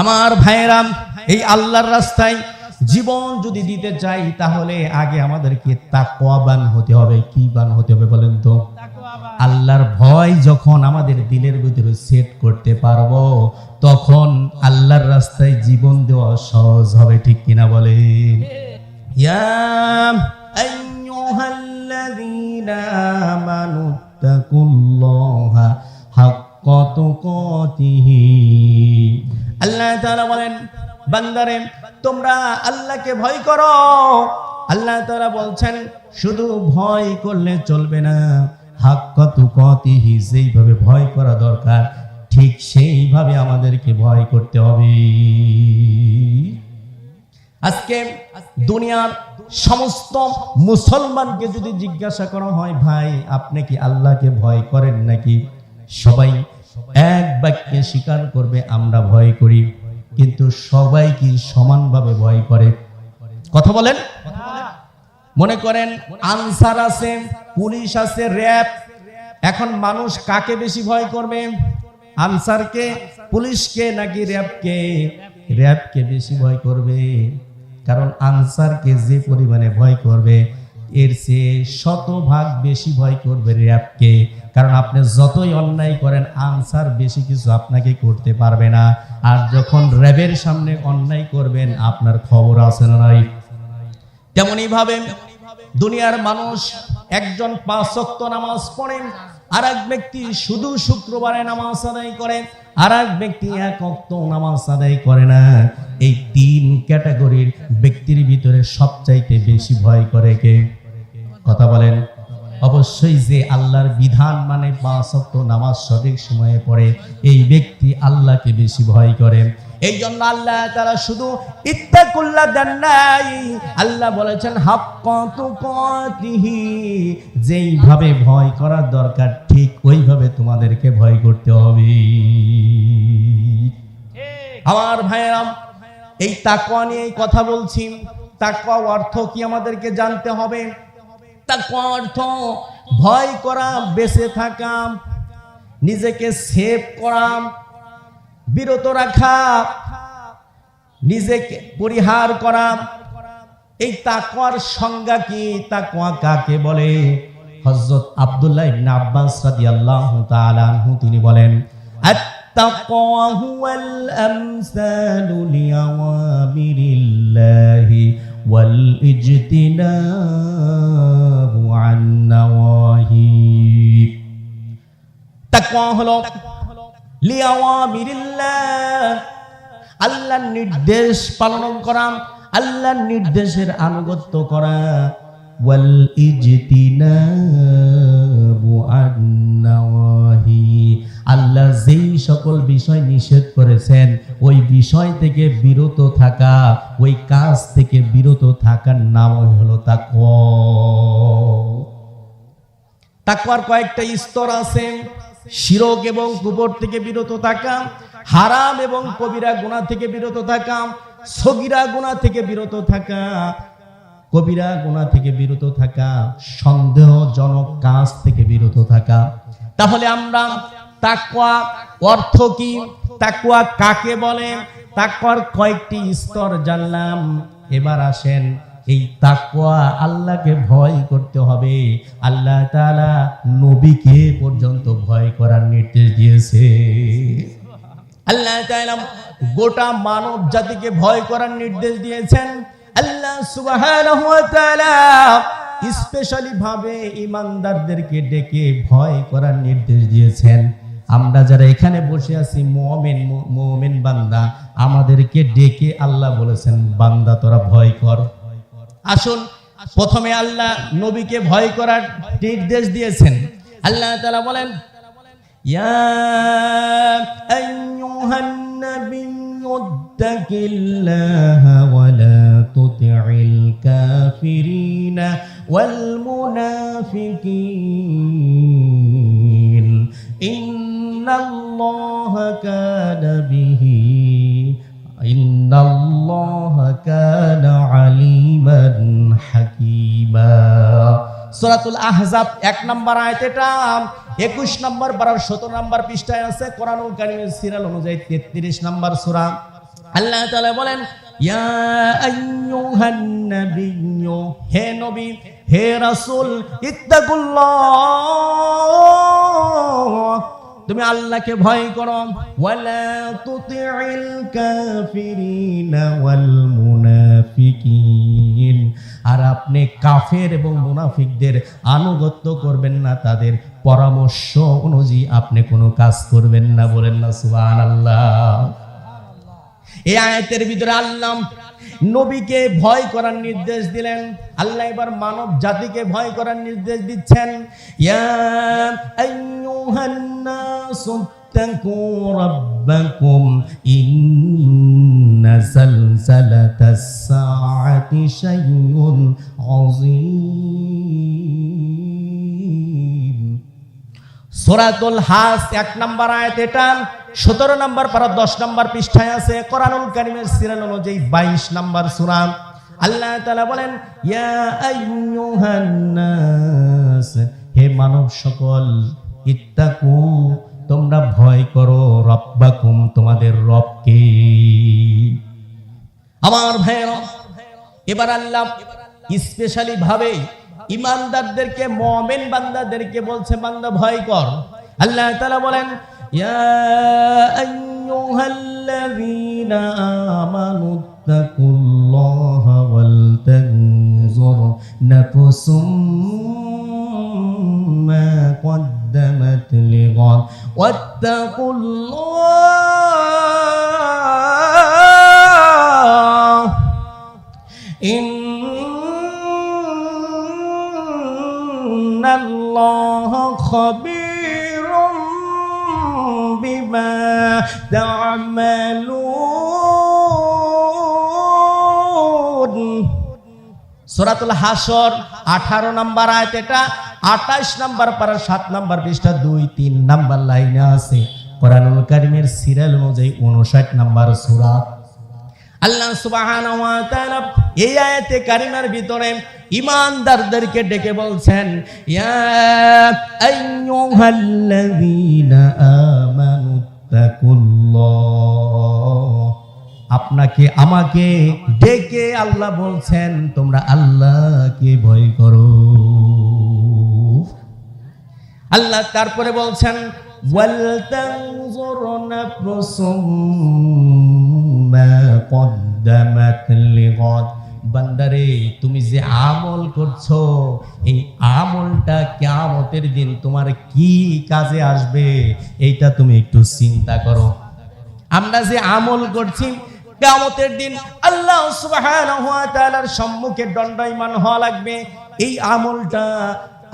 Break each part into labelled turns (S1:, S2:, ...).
S1: আমার ভাইয়েরাম এই আল্লাহর রাস্তায় জীবন যদি দিতে চাই, তাহলে আগে আমাদেরকে তাকওয়াবান হতে হবে। কি বান হতে হবে বলেন তো? আল্লাহর ভয় যখন আমাদের দিলের ভিতরে সেট করতে পারব, তখন আল্লাহর রাস্তায় জীবন দেওয়া সহজ হবে, ঠিক কিনা বলেন ইয়া আল্লাহ তাআলা বলেন, বান্দারে, তোমরা আল্লাহকে ভয় করো। আল্লাহ তাআলা বলছেন, শুধু ভয় করলে চলবে না। হাক্কা তুকাতিহি, যেইভাবে ভয় করা দরকার, ঠিক সেইভাবে আমাদেরকে ভয় করতে হবে। আজকে দুনিয়ার সমস্ত মুসলমানকে যদি জিজ্ঞাসা করা হয়, ভাই, আপনি কি আল্লাহকে ভয় করেন নাকি? সবাই এক বাক্যে স্বীকার করবে, আমরা ভয় করি। কিন্তু সবাই কি সমানভাবে ভয় করে? কথা বলেন। মনে করেন, আনসার আছে, পুলিশ আছে, র্যাব। এখন মানুষ কাকে বেশি ভয় করবে? আনসারকে, পুলিশকে নাকি র্যাবকে? র্যাবকে বেশি ভয় করবে। কারণ আনসারকে যে পরিমাণে ভয় করবে এর চেয়ে শতভাগ বেশি ভয় করবে র্যাবকে। কারণ আপনি যতই অন্যায় করেন, আনসার বেশি কিছু আপনাকে করতে পারবে না। আর যখন র্যাবের সামনে অন্যায় করবেন, আপনার খবর আছে না নাই? তেমনই ভাবে দুনিয়ার মানুষ একজন পাঁচ ওয়াক্ত নামাজ পড়েন আর এক ব্যক্তি শুধু শুক্রবারে নামাজ আদায় করে আর এক ব্যক্তি এক অক্ত নামাজ আদায় করে না। এই সবচাইতে বেশি ভয় করে কে? কথা বলেন। অবশ্যই যে আল্লাহর বিধান মানে পাঁচ নামাজ সঠিক সময়ে পড়ে এই ব্যক্তি আল্লাহকে বেশি ভয় করে। এই জন্য আল্লাহ তারা শুধু ইত্তাকুল্লাহ দেন নাই আল্লাহ বলেছেন হাক্কাতুকাতিহি যেইভাবে ভয় করার দরকার ঠিক ওইভাবে তোমাদেরকে ভয় করতে হবে। আমার ভাইয়েরাম এই তাকওয়া নিয়ে কথা বলছি। তাকওয়া অর্থ কি আমাদেরকে জানতে হবে? তাকওয়া অর্থ ভয় করা, বেঁচে থাকা, নিজেকে সেভ করা, বিরত রাখা, নিজেকে পরিহার করা। এই তাকওয়ার সংজ্ঞা কি? তাকওয়া কাকে বলে? হযরত আব্দুল্লাহ ইবনে আব্বাস রাদিয়াল্লাহু তাআলা আনহু, তিনি বলেন, আত-তাকওয়া হুয়াল আমসালু লিআওয়ামিরিল্লাহি ইজতিনাবু আন নাওয়াহি তাকওয়া হলো লিয়াওয়ামিরিল্লাহ আল্লাহর নির্দেশ পালন করা, আল্লাহর নির্দেশের আনুগত্য করা। ওয়াল ইজতিনাবু আন নাওয়াহি আল্লাহ যেই সকল বিষয় নিষেধ করেছেন, ওই বিষয় থেকে বিরত থাকা, ওই কাজ থেকে বিরত থাকার নামই হলো তাকওয়ার কয়েকটা স্তর আছে। শিরক এবং কুবর থেকে বিরত থাকা, হারাম এবং কবিরা গুণা থেকে বিরত থাকা, সগিরা গুণা থেকে বিরত থাকা, কবিরা গুণা থেকে বিরত থাকা, সন্দেহজনক কাজ থেকে বিরত থাকা। তাহলে আমরা তাকওয়া অর্থ কি? তাকুয়া কাকে বলে? তাকওয়ার কয়েকটি স্তর জানলাম। এবার আসেন এই তাকওয়া আল্লাহকে ভয় করতে হবে। আল্লাহ তাআলা নবীকে পর্যন্ত ভয় করার নির্দেশ দিয়েছে। আল্লাহ তাআলা গোটা মানব জাতিকে ভয় করার নির্দেশ দিয়েছেন। আল্লাহ সুবহানাহু ওয়া তাআলা স্পেশালি ভাবে ইমানদারদেরকে ডেকে ভয় করার নির্দেশ দিয়েছেন। আমরা যারা এখানে বসে আছি, মুমিন মুমিন বান্দা, আমাদেরকে ডেকে আল্লাহ বলেছেন, বান্দা তোরা ভয় কর। আসুন, প্রথমে আল্লাহ নবীকে ভয় করার নির্দেশ দিয়েছেন। আল্লাহ তালা বলেন, ইয়া ইন্নাল্লাহা কানা বিহি ইন্নাল্লাহা কানা আলিমান হাকীমা সূরাতুল আহজাব এক নম্বর আয়াত এটা। একুশ নম্বর বারো সতেরো নম্বর পৃষ্ঠায় আছে। কোরআনুল কারিমের সিরিয়াল অনুযায়ী তেত্রিশ নম্বর সূরা। আল্লাহ তাআলা বলেন, ইয়া আইয়ুহান নাবিয়্যু, হে নবী, হে রাসূল, ইত্তাকুল্লাহ তুমি আল্লাহকে ভয় করো। ওয়ালা তুতি'ল কাফিরিনা ওয়াল মুনাফিকিন। আর আপনি কাফের এবং মুনাফিকদের আনুগত্য করবেন না, তাদের পরামর্শ অনুযায়ী আপনি কোনো কাজ করবেন না বলেন না, সুবহানাল্লাহ। এই আয়াতের ভিতরে আল্লাহ নবীকে ভয় করার নির্দেশ দিলেন। আল্লাহ এবার মানব জাতিকে ভয় করার নির্দেশ দিচ্ছেন। ইয়া আইয়ুহান নাসু ইত্তাকু রাব্বাকুম ইন্না জালজালাতাস সাআতি শাইউন আযীম সোরাতুল হাস এক নম্বর আয়াত এটা। সতেরো নম্বর পারা দশ নম্বর পৃষ্ঠায় আছে। কোরআনুল কারিমের সিরিয়াল অনুযায়ী বাইশ নম্বর সুরা। আল্লাহ তাআলা বলেন, ইয়া আইয়ুহান হে মানব সকল ইত্তাকু, তোমরা ভয় করো রব্বাকুম, তোমাদের রবকে। আমার ভাইয়েরা, এবার আল্লাহ স্পেশালি ভাবে ইমানদারদেরকে, মমেন বান্দাদেরকে বলছে, বান্দা ভয় কর। আল্লাহ তাআলা বলেন, ইয়া واتقوا الله إن الله خبير بما تعملون সূরাতুল হাসর 18 নাম্বার আয়াত এটা 28 নাম্বার পারা সাত নাম্বার পৃষ্ঠা 2 3 নাম্বার লাইনে আছে। কোরআনুল কারীমের সিরিয়াল অনুযায়ী 59 নাম্বার সূরা। আল্লাহ সুবহানাহু ওয়া তাআলা এই আয়াতে কারিমার ভিতরে ঈমানদারদেরকে ডেকে বলছেন, ইয়া আইয়ুহাল্লাযীনা আমানু তাকুল্লাহ। আপনাকে, আমাকে ডেকে আল্লাহ বলছেন, তোমরা আল্লাহকে ভয় করো। আল্লাহ তারপরে বলছেন বান্দারে, তুমি যে আমল করছ, এই আমলটা কেমতের দিন তোমার কি কাজে আসবে, এইটা তুমি একটু চিন্তা করো। আমরা যে আমল করছি কেমতের দিন আল্লাহ সুবাহ সম্মুখে দণ্ডায়মান হওয়া লাগবে। এই আমলটা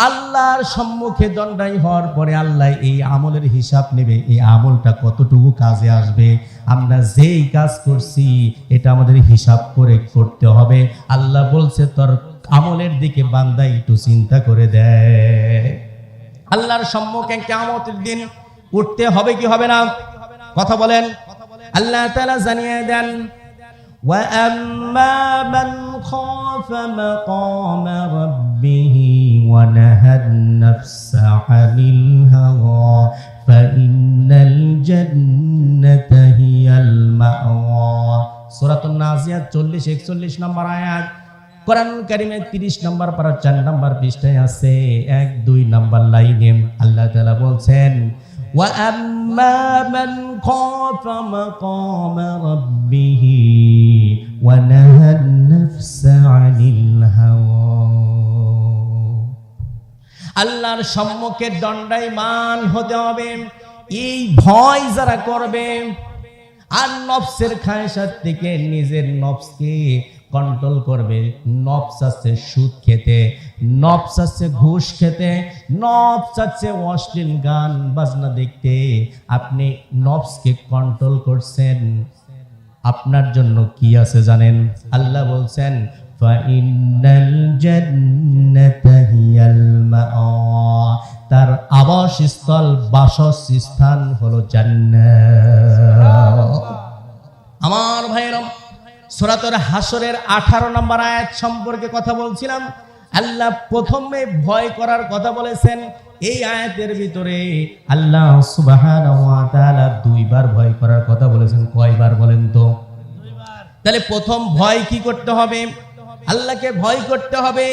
S1: আল্লাহর সম্মুখে দণ্ডাই হওয়ার পরে আল্লাহ এই আমলের হিসাব নেবে এই আমলটা কতটুকু কাজে আসবে আমরা যেই কাজ করছি এটা আমাদের হিসাব করে করতে হবে আল্লাহ বলছে তোর আমলের দিকে বান্দা একটু চিন্তা করে দেয় আল্লাহর সম্মুখে কিয়ামতের দিন উঠতে হবে কি হবে না কথা বলেন আল্লাহ তাআলা জানিয়ে দেন وأما من خاف مقام ربه ونهى النفس عن الهوى فإن الجنة هي المأوى سورة النازيات 40 41 নম্বর আয়াত কোরআন কারিমে 30 নম্বর পারা 4 নম্বর পৃষ্ঠায় আছে এক দুই নম্বর লাইনে আল্লাহ তাআলা বলছেন وأما من خاف مقام ربه ونهى النفس عن الهوى আল্লাহর সম্মুখে দণ্ডায়মান হতে হবে। এই ভয় যারা করবে, আর নফসের খায়সাত থেকে নিজের নফসকে কন্ট্রোল করবে। নফস আছে সুদ খেতে, নফস আছে ঘুষ খেতে, নফস আছে অশ্লীল গান বাজনা দেখতে। আপনি নফসকে কন্ট্রোল করছেন। আপনার জন্য কি আছে জানেন? আল্লাহ বলছেন ফাইনাল জান্নাতা হিয়াল মাআ তার আবাসস্থল, বাসস্থান হলো জান্নাত। আমার ভাইয়েরা সূরাতুল হাসরের 18 নম্বর আয়াত সম্পর্কে কথা বলছিলাম। আল্লাহ প্রথমে ভয় করার কথা বলেছেন। এই আয়াতের ভিতরে আল্লাহ তাআলা দুইবার ভয় করার কথা বলেছেন। কয়বার বলেন তো? তাহলে প্রথম ভয় কি করতে হবে? আল্লাহকে ভয় করতে হবে।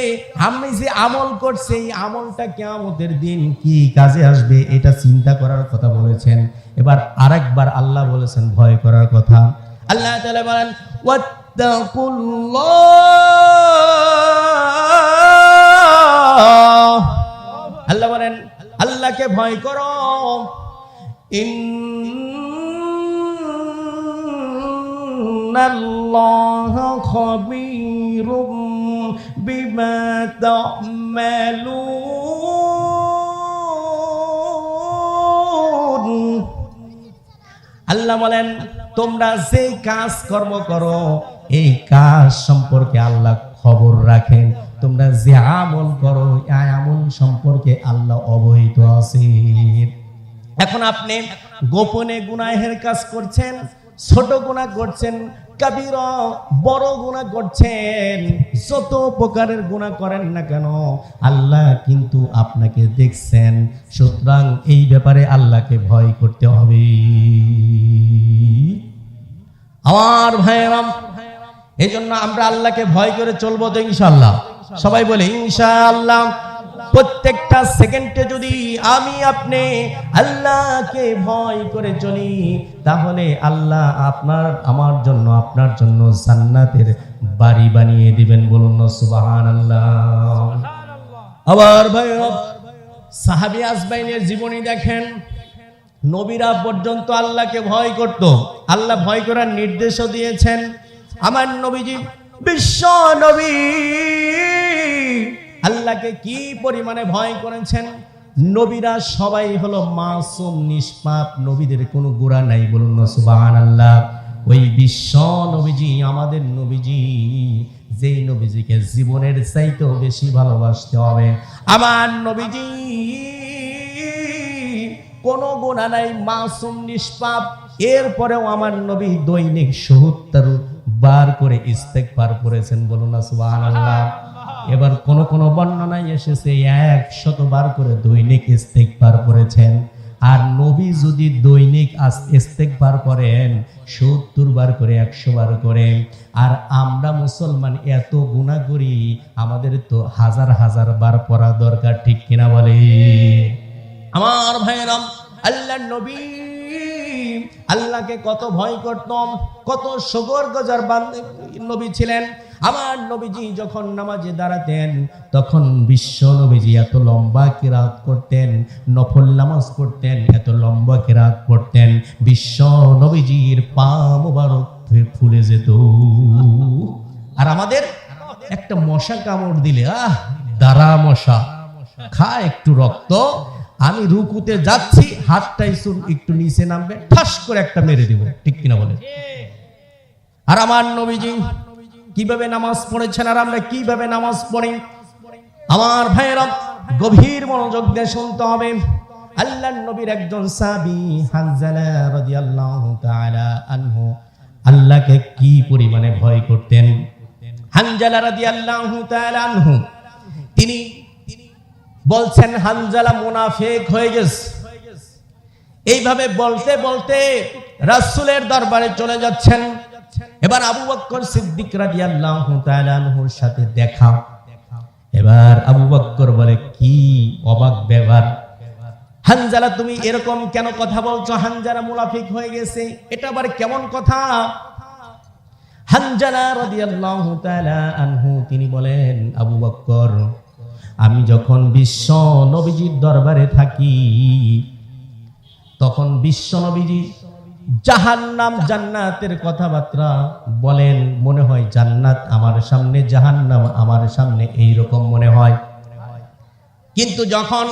S1: আমি যে আমল করছি, এই আমলটা কেয়ামতের দিন কি কাজে আসবে এটা চিন্তা করার কথা বলেছেন। এবার আরেকবার আল্লাহ বলেছেন, ভয় করার কথা। আল্লাহ বলেন আল্লাহ বলেন, আল্লাহকে ভয় করো। ইন্নাল্লাহ খবীরুম বিমা তা'মালুন। আল্লাহ বলেন, তোমরা যে কাজ কর্ম করো, এই কাজ সম্পর্কে আল্লাহ খবর রাখেন। তোমরা যে আমল করো, এই আমল সম্পর্কে আল্লাহ অবহিত আছেন। এখন আপনি গোপনে গুনাহের কাজ করছেন ছোট গুনাহ করছেন কাবির, বড় গুনাহ করছেন যত প্রকারের গুনাহ করেন না কেন, আল্লাহ কিন্তু আপনাকে দেখছেন। সুতরাং এই ব্যাপারে আল্লাহকে ভয় করতে হবে। আমার ভাইরাম এই জন্য আমরা আল্লাহকে ভয় করে চলবো তো ইনশাল্লাহ সবাই বলে, ইনশাআল্লাহ। প্রত্যেকটা সেকেন্ডে যদি আমি আপনি আল্লাহকে ভয় করে চলি, তাহলে আল্লাহ আপনার, আমার জন্য, আপনার জন্য জান্নাতের বাড়ি বানিয়ে দিবেন বলুন সুবাহান আল্লাহ আবার ভাই, সাহাবি আসবাইনের জীবনী দেখেন। নবীরা পর্যন্ত আল্লাহকে ভয় করত। আল্লাহ ভয় করার নির্দেশও দিয়েছেন। আমার নবীজি, বিশ্ব নবী! আল্লাহকে কি পরিমাণে ভয় করেছেন? নবীরা সবাই হলো মাসুম, নিষ্পাপ, নবীদের কোনো গোড়া নাই বলুন না সুবাহান আল্লাহ ওই বিশ্ব নবীজি, আমাদের নবীজি, যেই নবীজিকে জীবনের চাইতেও বেশি ভালোবাসতে হবে। আমার নবীজি, কোনো গুণা নাই, মাসুম, নিষ্পাপ। এরপরেও আমার নবী দৈনিক সত্তর বার করে ইস্তেকবার করেছেন বলুন না, সুবহানাল্লাহ। এবার কোন কোন বর্ণনায় এসেছে, একশত বার করে দৈনিক ইস্তেকবার করেছেন। আর নবী যদি দৈনিক ইস্তেকবার করেন, সত্তর বার করে, একশো বার করে। আর আমরা মুসলমান এত গুণা করি আমাদের তো হাজার হাজার বার পড়া দরকার, ঠিক কিনা বলে? আমার ভাইরাম আল্লাহ নবী। আল্লাহকে কত ভয় করতাম, কত সগর গজার বান্ধে নবী ছিলেন। আমার নবীজি যখন নামাজে দাঁড়াতেন, তখন বিশ্ব নবীজি এত লম্বা কিরাত করতেন, নফল নামাজ পড়তেন, এত লম্বা কিরাত পড়তেন বিশ্ব নবীজির পা মোবারক ফুলে যেত। আর আমাদের একটা মশা কামড় দিলে, আহ, দাঁড়া মশা, খা একটু রক্ত, আমি রুকুতে যাচ্ছি, হাতটাই হাতটা একটু নিচে নামবে, ঠাস করে একটা মেরে দিব, ঠিক কিনা বলে আর আমার নবীজি কীভাবে নামাজ পড়েছেন আর আমরা কীভাবে নামাজ পড়ি? আমার ভাইয়েরা, গভীর মনোযোগ দিয়ে শুনতে হবে। আল্লাহ নবীর একজন সাবি হানজালা রাদিয়াল্লাহু তাআলা আনহু আল্লাহকে কি পরিমাণে ভয় করতেন? হানজালা রাদিয়াল্লাহু তাআলা আনহু, তিনি বলছেন, হানজালা মুনাফিক হয়ে গেছে। এইভাবে বলতে বলতে রাসূলের দরবারে চলে যাচ্ছেন। এবার আবু বক্কর সিদ্দিক রাদিয়াল্লাহু তাআলা আনহুর সাথে দেখা। এবার আবু বক্কর বলে, কি অবাক ব্যবহার হানজালা, তুমি এরকম কেন কথা বলছো? হানজালা মুনাফিক হয়ে গেছে। এটা আবার কেমন কথা? হানজালা রাদিয়াল্লাহু তাআলা আনহু, তিনি বলেন, আবু বক্কর, আমি যখন বিশ্ব নবীজির দরবারে থাকি, তখন বিশ্ব নবীজি জাহান্নাম জান্নাতের কথাবার্তা বলেন, মনে হয় জান্নাত আমার সামনে, জাহান্নাম আমার সামনে এই রকম মনে হয়। কিন্তু যখন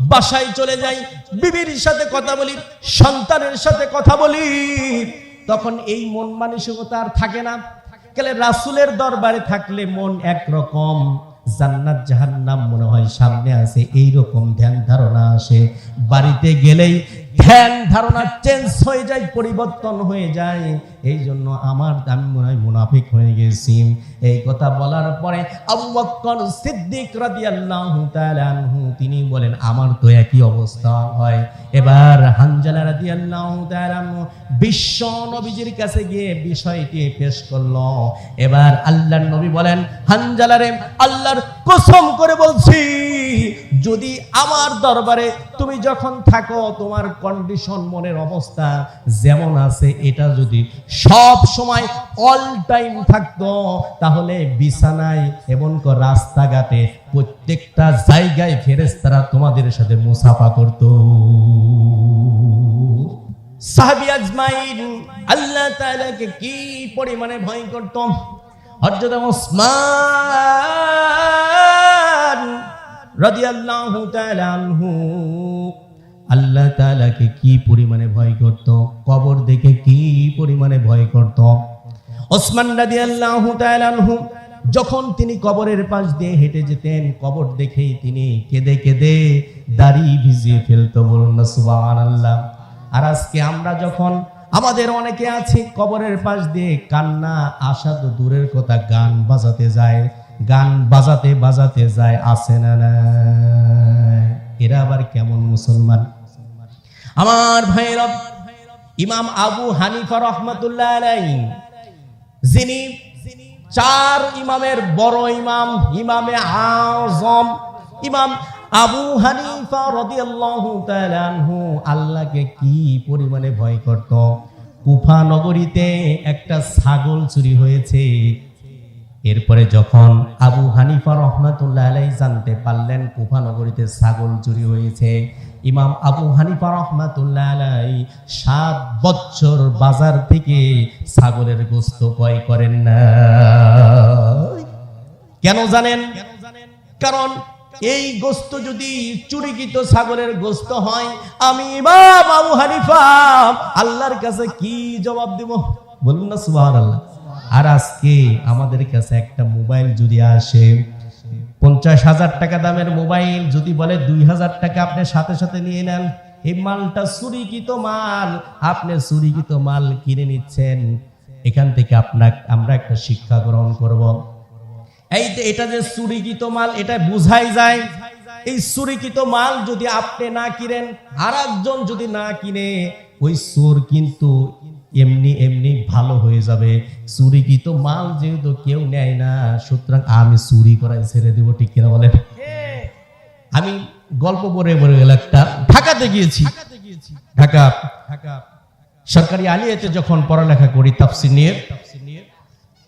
S1: বাসায় চলে যাই, বিবির সাথে কথা বলি, সন্তানের সাথে কথা বলি, তখন এই মন মানসিকতা আর থাকে না। কেলে রাসুলের দরবারে থাকলে মন একরকম, জান্নাত, জাহান্নাম মনে হয় সামনে আছে এই রকম ধ্যান ধারণা আসে। বাড়িতে গেলেই ধ্যান ধারণা চেঞ্জ হয়ে যায়, পরিবর্তন হয়ে যায়। এই জন্য আমার আমি মনে হয় মুনাফিক হয়ে গেছি। এই কথা বলার পরে সিদ্দিক তিনি বলেন, আমার তো একই অবস্থা হয়। এবার হানজালা রাদিয়াল্লাহু তাআলা বিশ্ব নবীজির কাছে গিয়ে বিষয়টি পেশ করল। এবার আল্লাহর নবী বলেন হানজালারে আল্লাহর কসম করে বলছি, যদি আমার দরবারে তুমি যখন থাকো, তোমার কন্ডিশন মনের অবস্থা যেমন আছে, এটা যদি সব সময় অল টাইম থাকতো তাহলে বিছানায় এবং ক রাস্তাঘাটে প্রত্যেকটা জায়গায় ফেরেশতারা তোমাদের সাথে মুসাফা করতো। সাহাবী আজমাইন, আল্লাহ তাআলাকে কি পরিমাণে ভয় করত? হযরত ওসমান রাদিয়াল্লাহু তাআলা আনহু, আল্লাহ তাআলাকে কি পরিমাণে ভয় করত? কবর দেখে কি পরিমাণে ভয় করত? ওসমান রাদিয়াল্লাহু তাআলা আনহু, যখন তিনি কবরের পাশ দিয়ে হেঁটে যেতেন, কবর দেখেই তিনি কেঁদে কেঁদে দাড়ি ভিজিয়ে ফেলতো, বলুন না সুবহানাল্লাহ। আর আজকে আমরা যখন আমাদের অনেকে আছে, কবরের পাশ দিয়ে কান্না আসা তো দূরের কথা, গান বাজাতে যায়, গান বাজাতে বাজাতে যায় আসে না এরা আবার কেমন মুসলমান? আমার ভাইরা ইমাম আবু হানিফা রহমতুল্লাহ যিনি চার ইমামের বড় ইমাম, ইমামে আজম, ইমাম আবু হানিফা রাদিয়াল্লাহু তাআলা আনহু আল্লাহকে কি পরিমাণে ভয় করত? কুফা নগরীতে একটা ছাগল চুরি হয়েছে। এরপরে যখন আবু হানিফা রহমাতুল্লাহ আলাই জানতে পারলেন, কুফা নগরীতে ছাগল চুরি হয়েছে, ইমাম আবু হানিফা রহমাতুল্লাহ আলাই সাত বছর বাজার থেকে ছাগলের গোস্ত ক্রয় করেন না কেন জানেন? কারণ এই গোস্ত যদি চুরিকৃত ছাগলের গোস্ত হয়, আমি ইমাম আবু হানিফা, আল্লাহর কাছে কি জবাব দেব? বলুন না সুবহানাল্লাহ। আর আজকে আমাদের কাছে একটা মোবাইল যদি আসে, পঞ্চাশ হাজার টাকা দামের মোবাইল যদি বলে দুই হাজার টাকা আপনি সাথে সাথে নিয়ে নেন, এই মালটা চুরিকৃত মাল, আপনি চুরিকৃত মাল কিনে নিচ্ছেন, এখান থেকে আপনার আমরা একটা শিক্ষা গ্রহণ করব। এই যে এটা যে চুরিকৃত মাল, এটা বুঝাই যায়, এই চুরিকৃত মাল যদি আপনি না কিনেন আর যদি না কিনে, ওই চোর কিন্তু এমনি এমনি ভালো হয়ে যাবে। চুরিকৃত মাল যেহেতু কেউ নেয় না, সুতরাং আমি চুরি করাই ছেড়ে দেবো, ঠিক কিনা বলেন? আমি গল্প পড়ে পড়ে গেল একটা ঢাকাতে গিয়েছি। ঢাকা ঢাকা সরকারি আলিয়াতে যখন পড়ালেখা করি, তাফসির নিয়ে,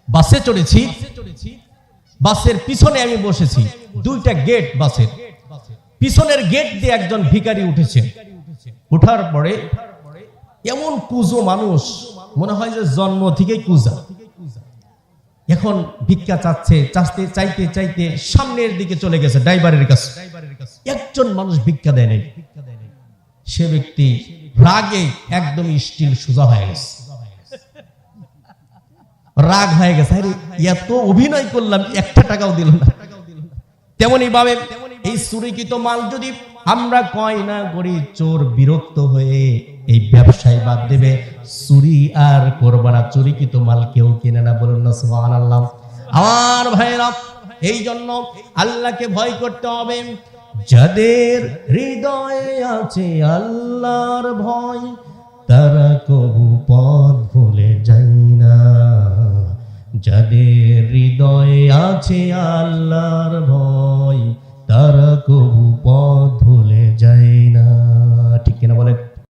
S1: বাসে চড়েছি। বাসের পিছনে আমি বসেছি, দুইটা গেট বাসের। পিছনের গেট দিয়ে একজন ভিখারি উঠেছে। উঠার পরে এমন কুজো মানুষ, মনে হয় যে জন্ম থেকেই কুজা। এখন ভিক্ষা চাচ্ছে চাচ্ছে, চাইতে চাইতে সামনের দিকে চলে গেছে ড্রাইভারের কাছে। একজন মানুষ ভিক্ষা দেয় নাই। সে ব্যক্তি রাগে একদম স্টিল সোজা হয়ে গেছে। রাগ হয়ে গেছে। আরে, এত অভিনয় করলাম, একটা টাকাও দিল না। তেমনি ভাবে এই চুরিকৃত মাল যদি আমরা কয় না করি, চোর বিরক্ত হয়ে এই ব্যবসায় বাদ দেবে। চুরি আর করবা না। চুরিকৃত মাল কেউ কিনে না বলুন না সুবহান আল্লাহ আমার ভাইরা এই জন্য আল্লাহকে ভয় করতে হবে। যাদের হৃদয়ে আছে আল্লাহর ভয়, তারা কবু পথ ভুলে যাই না। যাদের হৃদয়ে আছে আল্লাহর ভয়, তারা কবু পথ ভুলে যায় না।